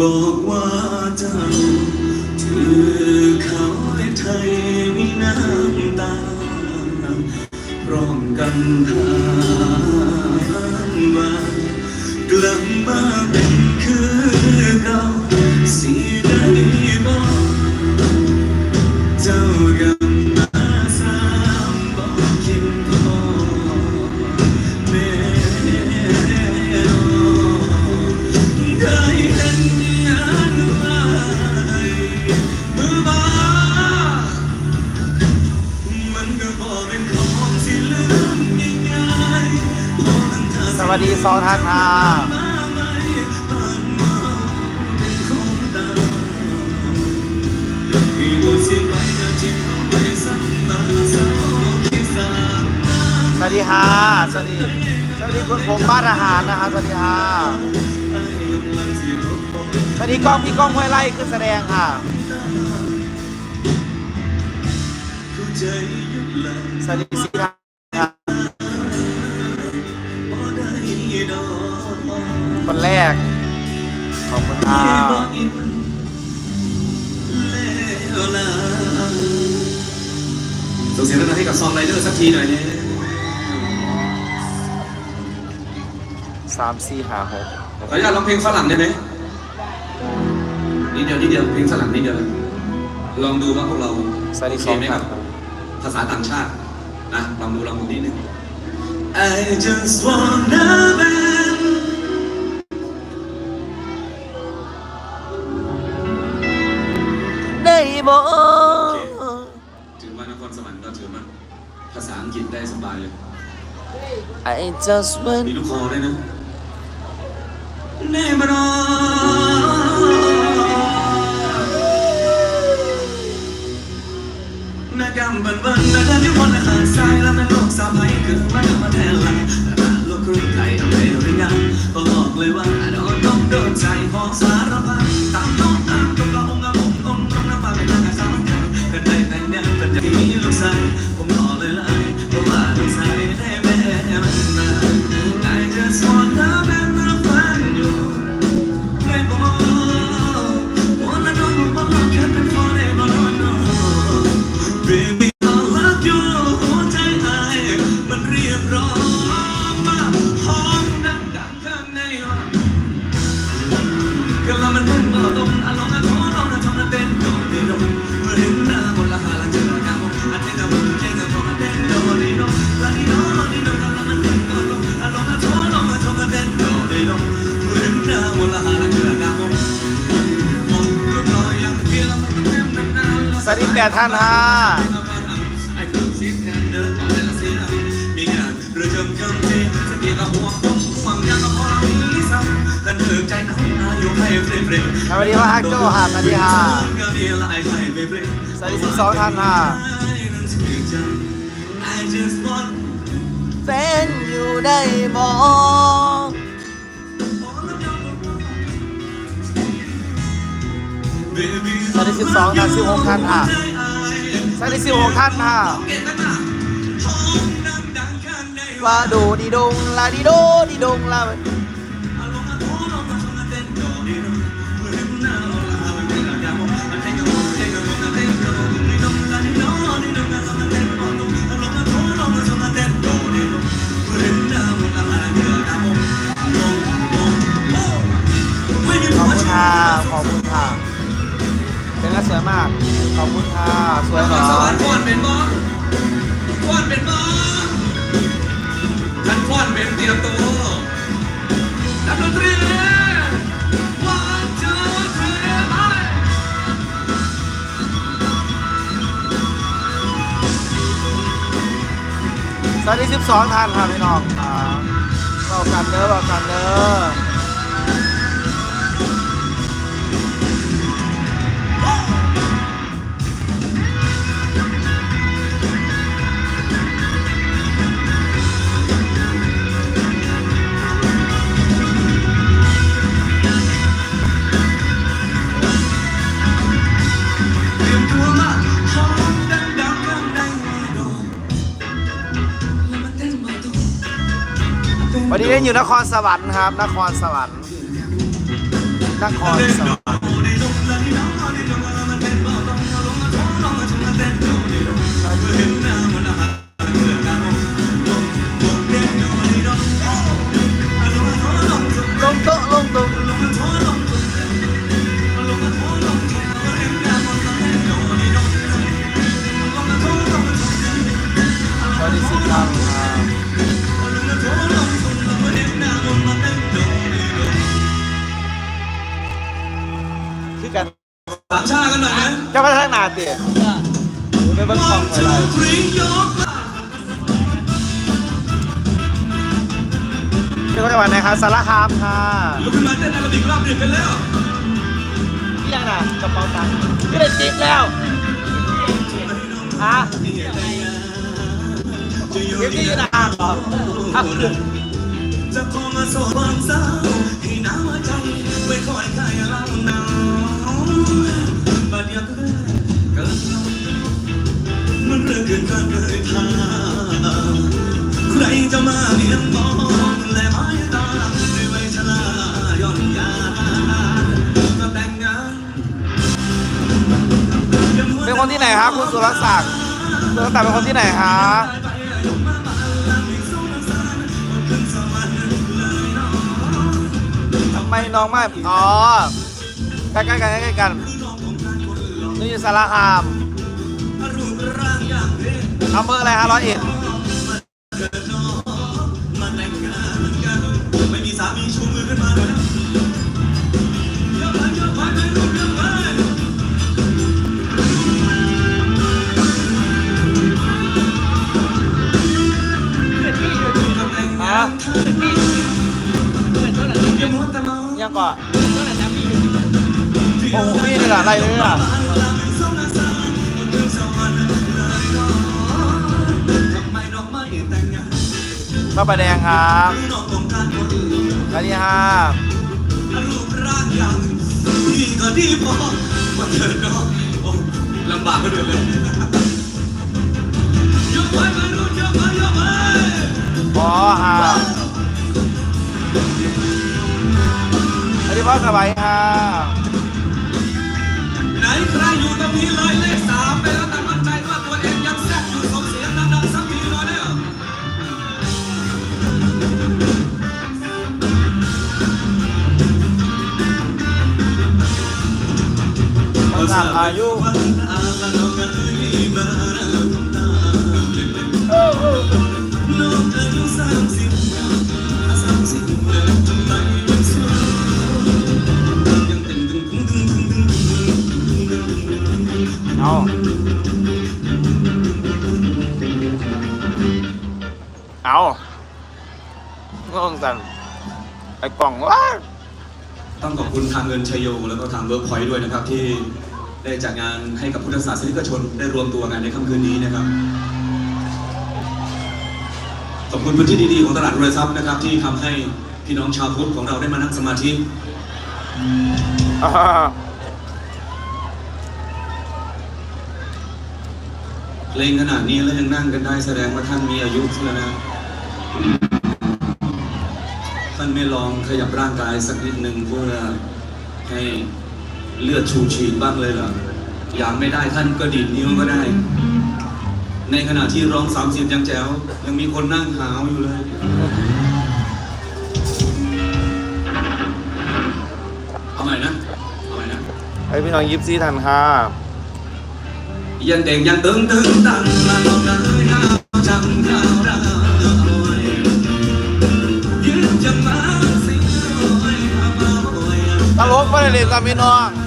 บอกว่าเจ้าเธอเขาให้ไทยมีน้ำตาพร้อมกันทางมากลับมาเป็นคือเก่าสิไดีค่ะสวัสดีสวัสดีคุณผมบ้านอาหารนะคะสวัสดีค่ะไอ้กำลังสิรบกวนสวัสดีกล้องพี่กล้องห้วยไล่ขึ้นแสดงค่ะ สวัสดีสิค่ะบ่ได้ดอกคนแรก ขอบคุณค่ะที่บ่อินแล้วล่ะส่งเสียงดังให้กับซองไรเดอร์สักทีหน่อยเนี่ย สามสี่ห้าหกขออนุญาตร้องเพลงฝรั่งได้ไหมนิดเดียวนิดเดียวเพลงฝรั่งนิดเดียว ลองดูว่าพวกเราสวัสดีโอสเคองไหมคท่ารันบภาษาต่างชาตินะลองดูลองดูนิดนึง I just wanna be ได้บอถือว่านครสวรรค์ก็ถือว่าภาษาอังกฤษได้สบายเลย I just want มีลูกคอด้วยนะ เนมรอนักำบันบันนักการที่วันอาหารทรายล้วนักโลก ฟรมเฟรมสวัสดีว่าฮักโจ้ค่ะสวัสดีค่ะก็มีละไอ้ให้เฟรมเฟรมสวัสดีสิบสองท่านค่ะ I just want แฟนอยู่ได้บอ baby สวัสดีสิบสองท่านสิบหกท่านค่ะ สวัสดีสิบหกท่านค่ะว่าดูดีดงลาดีโดดีดงลาขอบคุณค่ะขอบคุณค่ะ นกระสวยมาก ขอบคุณค่ะ สวยเหรอสวรรค์ฟอนเป็นบ่ฟอนเป็นบ่ท่านฟอนเป็นเตียมตัวนักดนตรี one two three ไปสวัสดีสิบสองท่านค่ะพี่น้องอ่าบอกกันเด้อบอกกันเด้อ เล่นอยู่นครสวรรค์ครับ นครสวรรค์นครสวรรค์ สามชากันหน่อยนะจะมาทางหนาเตี๋ยไปเบิ้งกล้องไปเลยฟรียกเป็นคนจังหวัดไหนครับสารคามค่ะลุกขึ้นมาเต้นอาราบิกรอบดึกกันแล้วพี่ยังน่ะกระเป๋าตังค์พี่ได้จิ๊บแล้วฮะจิ๊บที่อยู่ในอ่างเหรออะคือจะขอมาสอนสาวให้น้ำใจไม่คอยใครเราหนา วบัดเดียวก็ได้เกิดมันเรื่องเกินการเลยทางใครจะมาเลี้ยงมองและไม้ตาด้วยใบชราย้อนยาก็แต่งงานเป็นคนที่ไหนครับคุณสุรศักดิ์สุรศักดิ์เป็นคนที่ไหนคะทำไมน้องไม่อ๋อใกล้ๆกันใกล้ๆกัน นี่อยู่สารคามอำเภออะไรฮะร้อยเอ็ดไม่มีสามีชูมือขึ้นมาเลยนะฮะยังก่อนโอ้โหพี่นี่แหละอะไรเลยอะ ระประแดงครับสวัสดีครับรูปร่างอย่างนี่ก็ดีพอมาเถิดเนาะโอ้ลำบากก็เดือดเลยยกไปมารุ่นยกไปยกไปอ๋อฮะสวัสดีพ่อสบายครับไหนใครอยู่ตรงนี้เลยเลข คนาอายุเอาเอางงสันไอ้กล่องว้าต้องขอบคุณทางเงินชยโย แล้วก็ทางเวิร์กพอยต์ด้วยนะครับที่ ได้จัดงานให้กับพุทธศาสนิกชนได้รวมตัวกันในค่ำคืนนี้นะครับ ขอบคุณพื้นที่ดีๆของตลาดรวยทรัพย์นะครับ ที่ทำให้พี่น้องชาวพุทธของเราได้มานั่งสมาธิเพลงขนาดนี้แล้วยังนั่งกันได้แสดงว่าท่านมีอายุแล้วนะท่านไม่ลองขยับร่างกายสักนิดหนึ่งเพื่อให้ เลือดชูฉีดบ้างเลยเหรออยากไม่ได้ท่านก็ดีดนิ้วก็ได้ ในขณะที่ร้องสามสิบยังแจ๋วยังมีคนนั่งหาวอยู่เลย เอาใหม่นะเอาใหม่นะให้พี่น้องยิปซีทันค่ะยังเด็กยังตึงตึงตังมาลองกันเลยนะจำข่าวเราเอาไว้ยืนจะมาสิโอ้ยมาโอ้ยตลกไม่ได้เล่นกับพี่น้อง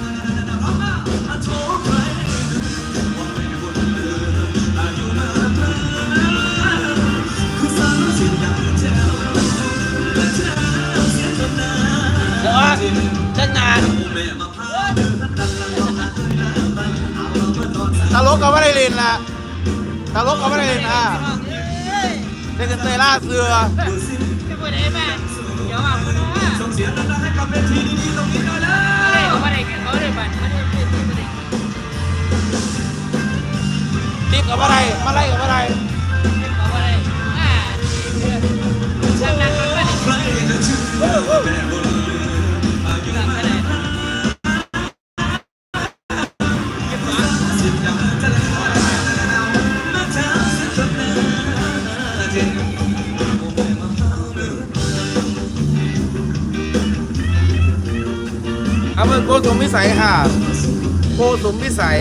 ะเอามาตอนสายตลกก็ไม่ได้เล่นละตลกก็ไม่ได้เล่นอะเล่นกันเตยล่าเสือดูสิจะพูดได้ไหมเดี๋ยวอะคุณว่าส่งเสียงดังๆให้กับเวทีดีๆตรงนี้หน่อยแล้วไม่ได้เขาไม่ได้เขาได้บัตรไม่ได้ไม่ได้ติ๊กกับอะไรมาไล่กับอะไรเขาไม่ได้อ่าช่างนักมันไม่ได้ใครจะชื่อแม่บนเรืออา มืองโกสุมพิสัยค่ะ โกสุมพิสัย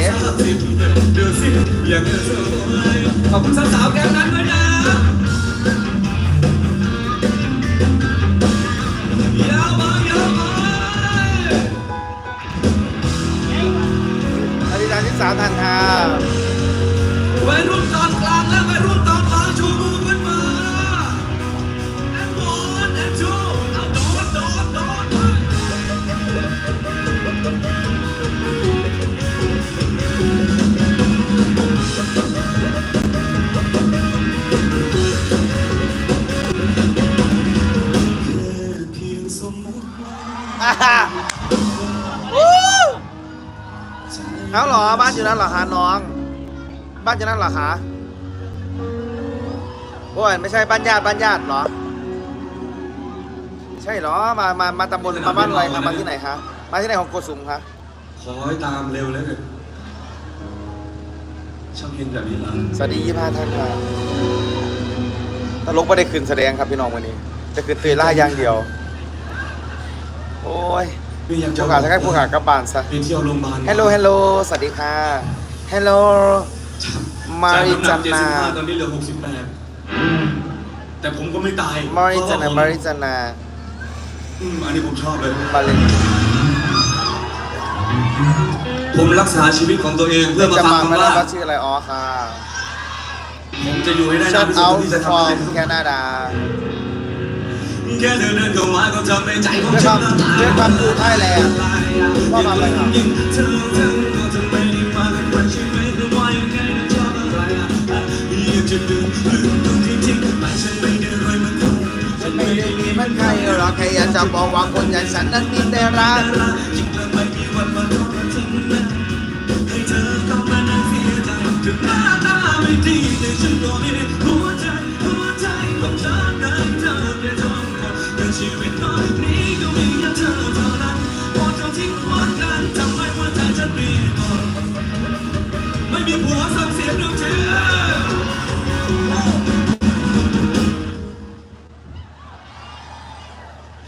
เดือดสิอย่างเงี้ยเสือขอบคุณสาวๆแก้มนั้นด้วยนะยาวมายาวมาอาจารย์ที่สามทันค่ะวัยรุ่น เอาเหรอบ้านอยู่นั่นเหรอคะน้อง บ้านอยู่นั่นเหรอคะโอ้ยไม่ใช่บ้านญาติบ้านญาติเหรอ ใช่เหรอมามามาตำบลมาบ้านอะไรคะมาที่ไหนคะมาที่ไหนของโกสุมคะขอให้ตามเร็วแล้วกันชอบเห็นแบบนี้ละสวัสดียี่ห้าท่านครับตลกไม่ได้ขึ้นแสดงครับพี่น้องวันนี้ จะขึ้นเตยล่าอย่างเดียว โอ้ยไม่อยากจะผู้ขาจะให้ผู้ขากลับบ้านซะไปเที่ยวโรงพยาบาลฮัลโหลฮัลโหลสวัสดีค่ะฮัลโหลมาริจันนาจากำหก75ตอนนี้เหลือ68แต่ผมก็ไม่ตายมาริจันนามาริจันนาอืมอันนี้ผมชอบเลยมาเลยผมรักษาชีวิตของตัวเองเพื่อมาจะฟังมาไม่คำได้ว่าว่าชื่ออะไรอ๋อค่ะผมจะอยู่ให้ได้นาชันดที่สุเอาดที่จะฟอทำร์ได้มแคนาดา แค่เดินเดินเข้ามาก็ทำให้ใจของเพื่อฉัคนวามเพื่อความดูไทยแลนด์พ่อมาเลยครับยิ่งเธอเธอก็ทำไมได้มาเป็นวันชีวิตหรือว่ายังไงนะชอบอะไรอะอยากจะลืมลืมตรงที่ทิ้งไปฉันไม่ได้รวยเหมือนคนฉันไม่ไม่ได้มีมันใครหรอกแค่อยากจะบอกว่าคนอย่างฉันนั้นมีแต่รักจริงแล้วไม่มีวันมาทอดทิ้งนให้เธอต้องมานั่งเสียใจถึงหน้าตาไม่ดีแต่ฉันก็ไม่ได้หัวใจหัวใจของฉันนั้นเธอ ไม่มีผัวส่งเสียงดูเธอ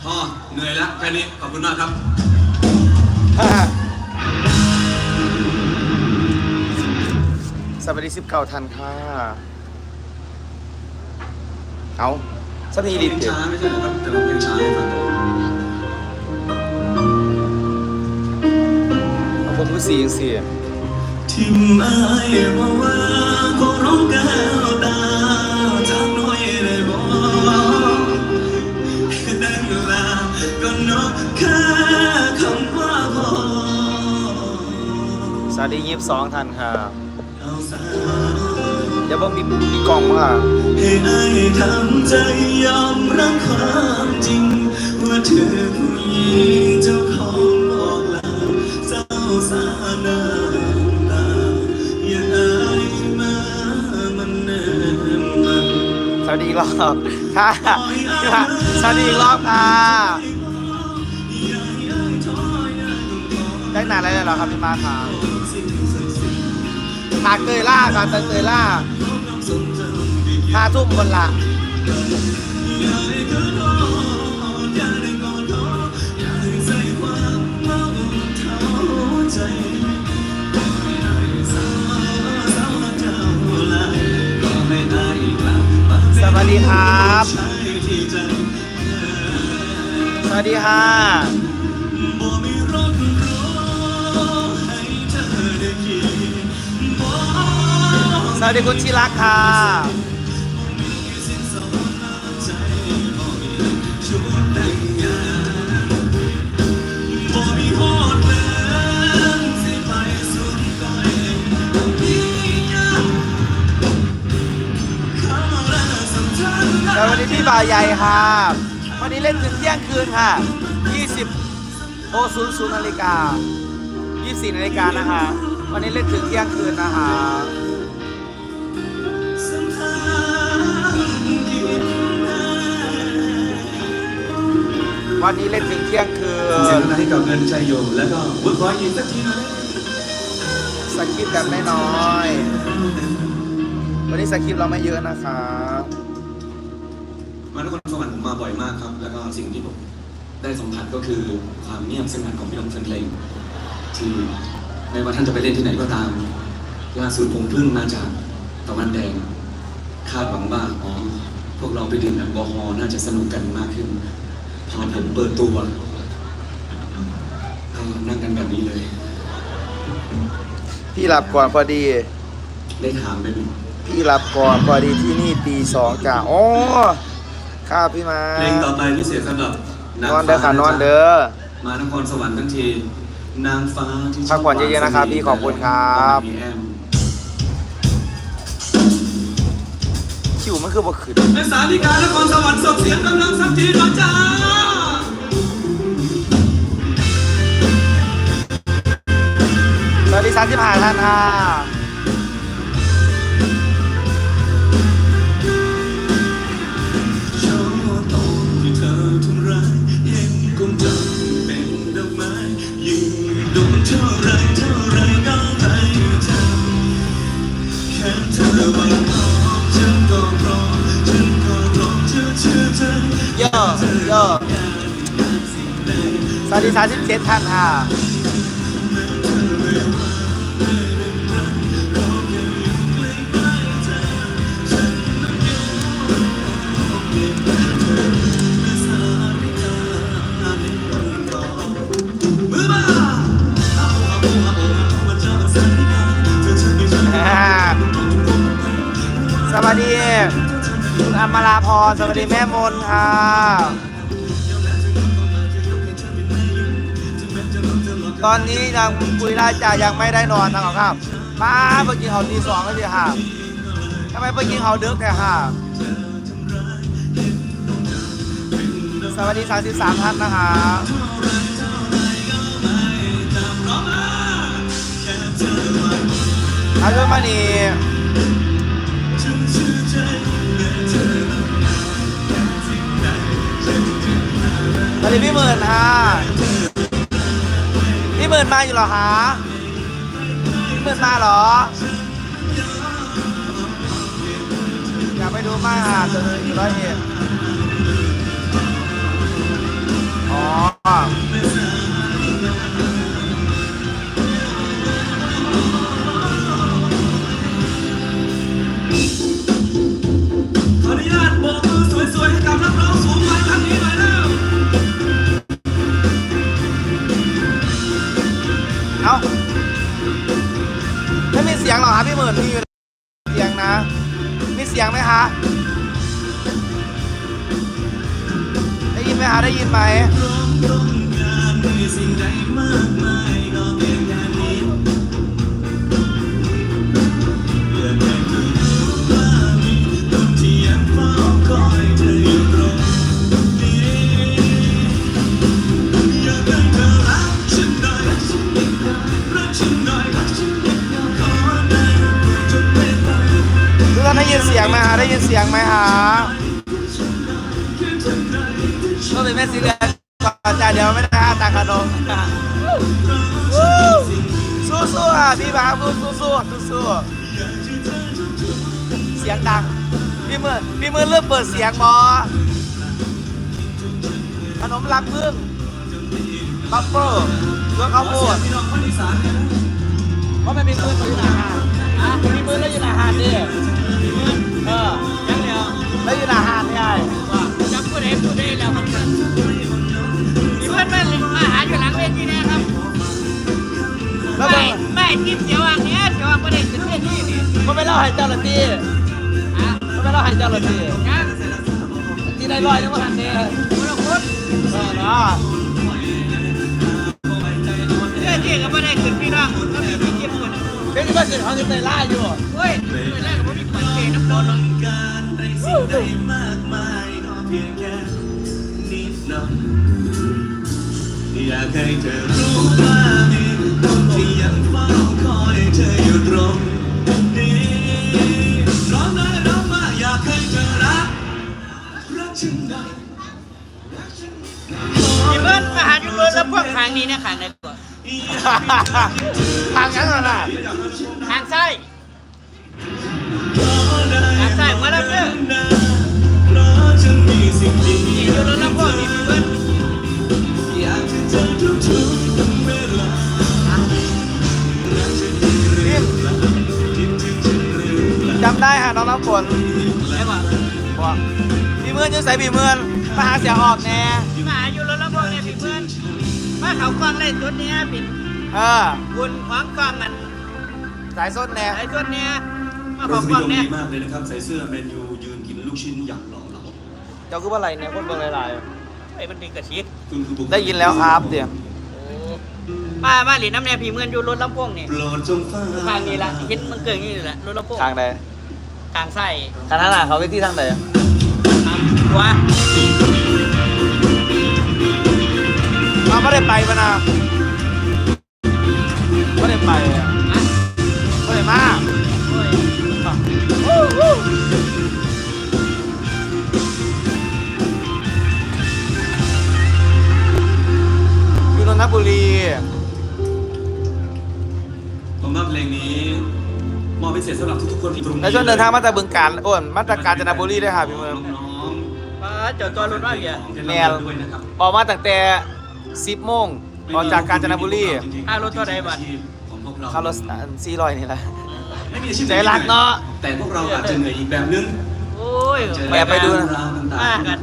พอเหนื่อยแล้วแค่นี้ขอบคุณมากครับ สวัสดีสิบเก้าทันค่ะ เอาสักทีเพลดิงช้าไม่ใช่เหรอครับแต่ว่าเพลงช้าให้ฟังก่อนเอาผมคือสีอย่างสี ทิมอายว่าว่าก็ร้องก้วตาจากน้อยได้บอกได้เวลาก็นกค่คำว่าพอสวัสดียี่สิบสองทันค่ะเอาสาเดี๋ยวเพิ่งมีมีกล่องมาให้อายทำใจยอมรับความจริงว่าเธอผู้หญิงเจ้าของ วัสดีอีกรอบค่ะสวัสดีอีกรอบค่ะได้นานแล้วเหรอครับพี่มาค่ะทาเกยล่าค่ะตาเตยล่าทาทุ่มคนละ ดีครับ สวัสดีค่ะสวัสดีคุณชิรักค่ะ สวัสดีพี่บ่าวใหญ่ค่ะวันนี้เล่นถึงเที่ยงคืนค่ะ 20โอ00นาฬิกา 24นาฬิกานะคะ วันนี้เล่นถึงเที่ยงคืนนะคะวันนี้เล่นถึงเที่ยงคืเสียงนให้กับเงินชัยโยแล้วก็เวิร์กพอยต์อีกสักทีนะสคริปต์แบบไม่น้อยๆวันนี้สคริปต์เราไม่เยอะนะคะ มานครสวรรค์ผมมาบ่อยมากครับ แล้วก็สิ่งที่ผมได้สัมผัสก็คือความเงียบสงัดของพี่น้องแฟนเพลงที่ไม่ว่าท่านจะไปเล่นที่ไหนก็ตามล่าสุดผมเพิ่งมาจากตะวันแดง คาดหวังว่าอ๋อพวกเราไปดื่มแอลกอฮอล์น่าจะสนุกกันมากขึ้น พอผมเปิดตัวก็นั่งกันแบบนี้เลย พี่หลับก่อนพอดี ได้ถามเป็นพี่หลับก่อนพอดีที่นี่ตีสองจ้ะโอ้ ครับพี่มาเพลงต่อไปพิเศษสำหรับนอนเด้อค่ะนอนเด้อมานครสวรรค์ทั้งทีนางฟ้าที่พักผ่อนเยอะๆนะครับพี่ขอบคุณครับมีแอมคิวมันคือบ่ขึ้นเป็นสาธิการนครสวรรค์ส่งเสียงกำลังสักทีหน่อยจ้าสวัสดีสามสิบห้าท่านค่ะ อะเยอสวัสดีสามสิบเจ็ดท่านค่ะสวัสดี คุณอมราพรสวัสดีแม่มนค่ะ ตอนนี้ยังคุยได้จ่ายังไม่ได้นอนนะครับป้าเมื่อกี้เขาตีสองแล้วสิค่ะทำไมเมื่อกี้เขาดึกแต่ค่ะสวัสดี 33 ท่านนะคะอายุมานีสวัสดีพี่หมื่นค่ะ พี่หมื่นมาอยู่เหรอฮะพี่หมื่นมาเหรอ อยากไปดูมากอะเจออยู่ร้อยเอ็ดอ๋อ สียงไหมคะได้ยินเสียงไหมคะก็เป็นแม่สีเหลืองก่อนจ้าเดี๋ยวไม่ได้อาตาขนมสู้สู้ๆอะพี่บาสู้สู้สู้สู้สู้ๆเสียงดังพี่มือพี่มือเริ่มเปิดเสียงบอขนมรังพึ่งบัฟเฟอร์เพื่อข้าวโพดเพราะมันมีมืออยู่ในาหารอะมีมือแล้วอยู่ในาหารดิ เออยังเดียวแล้วอยู่อาหารไงว่าจับผู้ใดผู้ใดแล้วมันก็มีเพื่อนบ้านมาหาอยู่หลังเวทีนะครับแล้วไม่มันไม่ทิพย์เสียวางเนี้ยเสียวางประเด็นขึ้นเวทีนี่มันไม่เล่าให้เจ้าหน้าที่อะมันไม่เล่าให้เจ้าหน้าที่ยังที่ได้ลอยนึกว่าหันเดียคนละคนเออเนาะเวทีก็ไม่ได้ขึ้นพี่น้องก็มีที่เก็บคนเป็นที่ว่าเกิดเขาจะไปล่าอยู่ ให้มากมายเพียงแค่นิดหน่อยอยากให้เธอรู้ว่ามีคนที่ยังเฝ้าคอยเธออยู่ตรงนี้ร้องได้ร้องมาอยากให้เธอรักรักฉันได้มีเพื่อนมาหาอยู่เพื่อนแล้วพวกทางนี้นะขางไหนก่อนทางนั้นน่ะทางซ้ายทางซ้ายมาแล้วเด้อ เพราะฉันมีสิ่งดีนี่อยู่แล้วแล้วพวกนี้มีเพื่อนเธอทุกๆเวลาพิมจำได้ค่ะน้องน้ำฝนได้ป่ะบอกพี่เมือนยังใส่พี่เมือนมาหาเสียออกแน่พี่มาอยู่รถละพวกเนี่ยพี่เพื่อนมาเขากล้องเล่นชุดเนี้ยปิดเออบุญขวางกล้องมันสายส้นแน่ไอ้ชุดเนี้ยมารเขาสกนิล้องยมเนี่ยดีมากเลยนะครับ ใส่เสื้อแมนยูยืนกินลูกชิ้นอย่างหล่อ เหลาเจ้าคือว่าอะไรเนี่ยคนเบิ่งหลายไอ้มันเป็นกระชิดคุณคือบุคคลๆได้ยินแล้วครับเดี๋ยวป้าบ้านหลีน้ำเนี่ยพี่เมือนอยู่รถลำโพงเนี่ยโปรดจงฟังข้างนี้ละเห็นมันเกิดอย่างนี้แหละรถลำโพงทางใดกลางไส้ทางนั้นน่ะเขาไปที่ทางใดทางหัวเราไม่ได้ไปมานะไม่ได้ไปอะอะไม่ได้มาโอ้ย นนทบุรี ผมว่าเพลงนี้มอบพิเศษสำหรับทุกๆคนที่ตรงนี้ในช่วงเดินทางมาจากบึงการโอ้นมาจากกาญจนบุรีด้วยค่ะพี่เมืองน้องๆป้าเจอดตัวรถว่าเนี่ยแนวด้วยนะครับออกมาตั้งแต่10โมงออกจากกาญจนบุรีค่ารถเท่าไหร่บัดของพวกเราคาร์ลสี่ร้อยนี่แหละไม่มีอาชีพใจรักเนอะแต่พวกเราอาจจะเหนื่อยอีกแบบนึงโอ้ยแอบไปดูนะ มากัน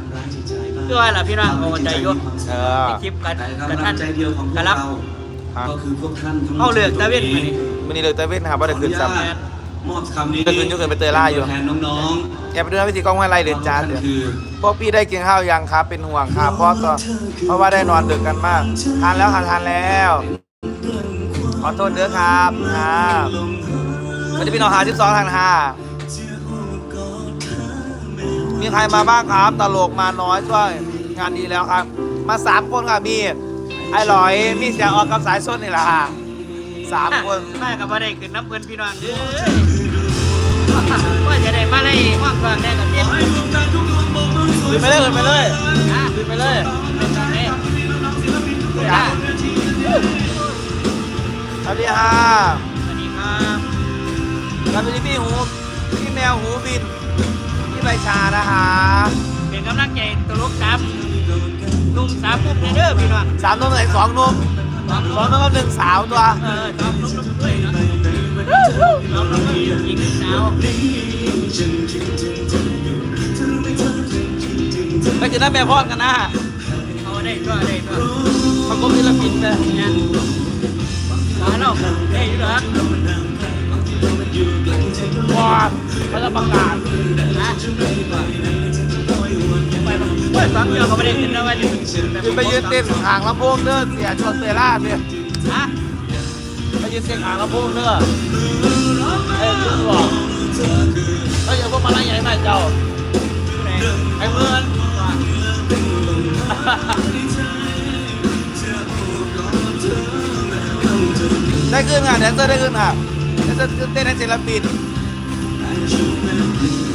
คือว่าล่ะพี่น้องเอาใจอยู่เออ ในคลิปกันแต่กันกำลัท่างนใจเดียวของพวกักนรับเราครับก็คือพวกท่านทั้งเอาเลือกตะเวนมาดิวันนี้เลยเตยเว้นครับว่าได้ขึ้นซ้ขออญาตมอบคำนี้จะขึ้นจะขึ้นไปเตยล่าอยู่แทนน้องำแอบไปดูนะวิธีกล้องห้วยไรๆเดือนจานเดี๋ยวคือพวกพี่ได้กินข้าวยังครับ เป็นห่วงครับเพราะก็เพราะว่าได้นอนดึกกันมาก ทานแล้วค่ะทานแล้ว ขอโทษเด้อครับครับวันนี้พี่น้องหา12ทางห้า มีใครมาบ้างครับ ตลกมาน้อยช่วยงานดีแล้วครับ มาสามคนค่ะมีไอ้หลอยมีเสียออกกับสายส้นนี่แหละค่ะสามคนมากับว่าได้ขึ้นน้ำเพิ่นพี่น้องเด้อว่าจะได้มาไล่ห้องกลางได้กับเด็ดขึ้นไปเลยขึ้นไปเลยนะขึ้นไปเลยเป็นตอนนี้จ้าสวัสดีค่ะสวัสดีครับสวัสดีพี่หูพี่แมวหูบินพี่ ใบชานะคะเป็นกำลังใจตลกสามหนุ่มสามมุมเด้อพี่น้องสามนุ่มไหนสองนุ่มสองสองนุ่มกับหนึ่งสาวตัวเออสองหนุ่มด้วยเนาะสองหนุ่มอีกหนึ่งสาวไปกินน้ำแม่พอดกันนะเอาได้ก็ได้ก็เขาก็มีละปินเลยเนี่ยมาแล้วได้อยู่เหรอ ว้าเขาจะประกาศฮะไปบ้างเฮ้ยสองเดียวก็ไม่ได้ขึ้นแล้ววันนี้คือไปยืนเต้นห่างลำโพงเด้อเสียชวนเตยล่าเนี่ยฮะไปยืนเต้นห่างลำโพงเด้อเอ้ยคุณบอกเฮ้ยอย่าพวกมาไล่ใหญ่หน่เจ้าไอ้เพื่อนได้ขึ้นค่ะแดนเซอร์ได้ขึ้นค่ะ แดนเ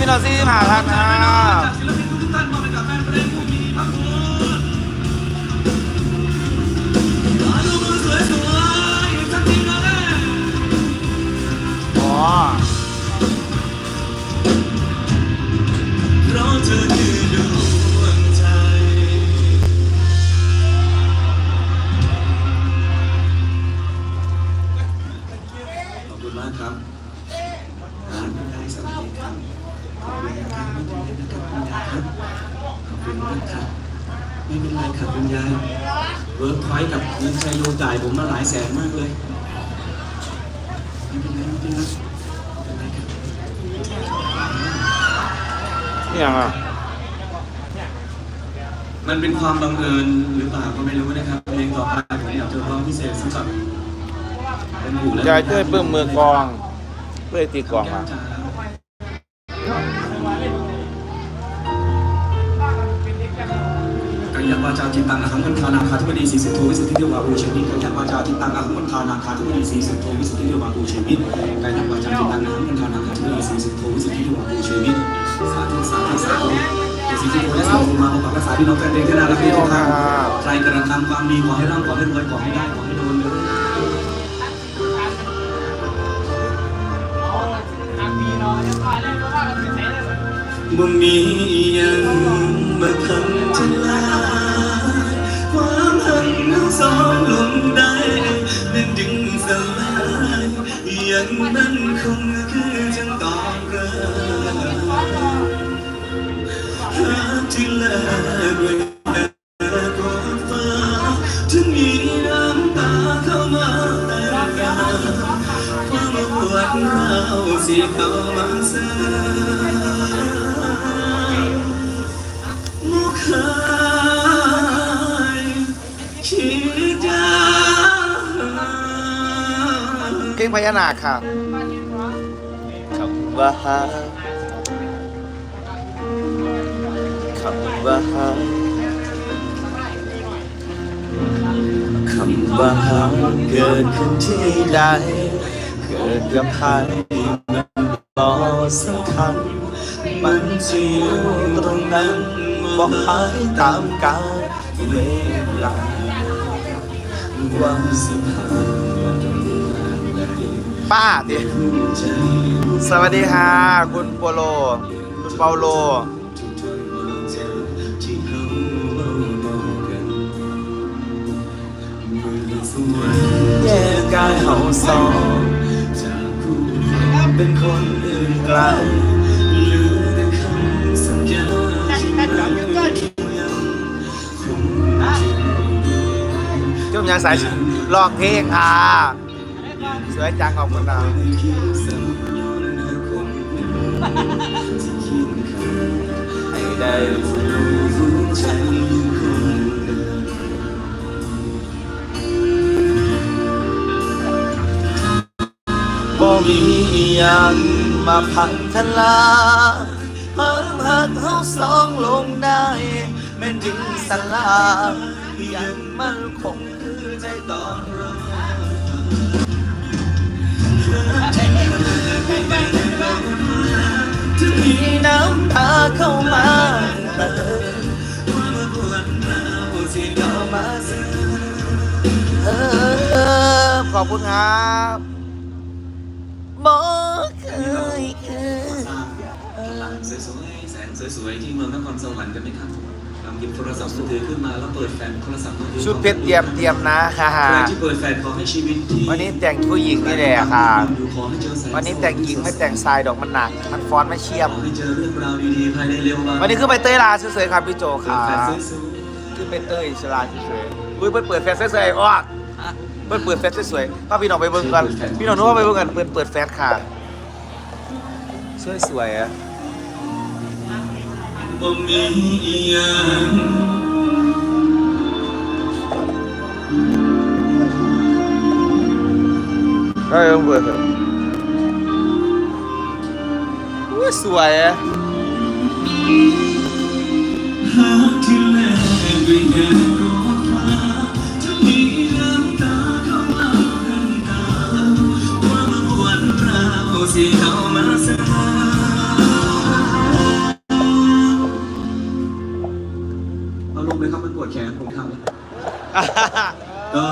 พี่นอซี่ผ่าทางนะศิลปินทุกท่านมาเป็นกับแฟนเพลงผู้มีพระคุณมาดูมือสวยๆอี ความบังเอิญหรือเปล่าก็ไม่รู้นะครับเพลงต่อไปผมอยากจะร้องพิเศษสำหรับเป็นหูและยายเต้ยเพิ่มมือกลองเพื่อตีกลองแก้มาวจ๋าายยัวาจาจิตตังอหังคันธานาคาธิบดีสีสุทโธวิสุทธิเทวาภูเชมิกายวาจาจิตตังอหังคันธานาคาธิบดีสีสุทโธวิสุทธิเทวาภูเชมิกายวาจาจิตตังอหังคันธานาคาธิบดีสีสุทโธวิสุทธิเทวาภูเชมิสาธุสาธุสาธุ สีสุทโธและสาธุมาประกปักรักษาพี่น้องแฟนเพลงที่น่ารักทุกท่านใครกระทำความดีขอให้ร่ำขอให้รวยขอให้ได้ขอให้โดนเลยทางมีเนาะเรียบร้อยแล้วเพราะว่าเราเป็นไหนเลยบ่มียังมาทำจะลาความหักนั้นสองลงได้นั้นดึงสลายยังมันคงคือ ที่แลกเวลากอดฟ้าถึงมีน้ำตาเข้ามาแต่กาความปวดร้าวสิเข้ามาเสริมมุขายคิดยาเพลงพญานาคค่ะคำว่าหา ว่าหาคำว่าหาเกิดขึ้นที่ใดเกิดกับใครมันบ่สำคัญมันจะอยู่ตรงนั้นบอกหายตามกาลเวลาความสัมพันธ์ป้าดิสวัสดีค่ะ คุณโปโล คุณเปาโล แยกกายเฮาสองจากคู่เป็นคนอื่นไกลเหลือแต่คำสัญญาที่ไม่ยังคงจุ่มยังสายร้องเพลงค่ะสวยจังขอบคุณนะให้ได้รู้ใจ บ่มีอิหยังมาพังทลายหักหักเฮาสองลงได้แม่นถึงสลายยังมันคงคือใจตอนรอจะมีน้ำตาเข้ามาเติมความปวดร้าวสิเข้ามาสิขอบคุณครับ บ่เคยเคยสร้างหลังสวยๆแสงสวยๆที่เมืองนครสวรรค์กันไหมครับลองหยิบโทรศัพท์มือถือขึ้นมาแล้วเปิดแฟลชโทรศัพท์มือถือชุดเพชรเตรียมเตรียมนะค่ะ ใครที่เปิดแฟลชขอให้ชีวิตที่วันนี้แต่งผู้หญิงนี่แหละค่ะอยู่ขอให้เจอแสวันนี้แต่งหญิงไม่แต่งทรายดอกมันหนัก มันฟอนไม่เชี่ยขมอให้เจอเรื่องราวดีๆภายในเร็ววันวันนี้คือไปเต้ยลาสวยๆครับพี่โจเปิค่ะดแฟลชสวยคือไปเต้ยชลาสวยๆอุ้ยเปิดเปิดแฟชสวยๆอ้อ เปิดเปิดแฟชสวยๆพาพี่น้องไปเบิ่งกันพี่น้องนึกว่าไปเบิ่งกันเปิดเปิดแฟชค่ะสวยๆอะๆบ่มีอีหยังก็ยังเปิดอุ้ยสวยอะหากที่แลกด้วยแก้าวสิเขามาสริมเอาลงเลยครับมันปวดแขนผมทำต่อ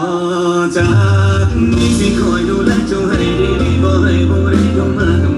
จากนี้สิคอยดูแลเจ้าให้ดีๆบ่ให้บ่ได้เข้ามากำไกล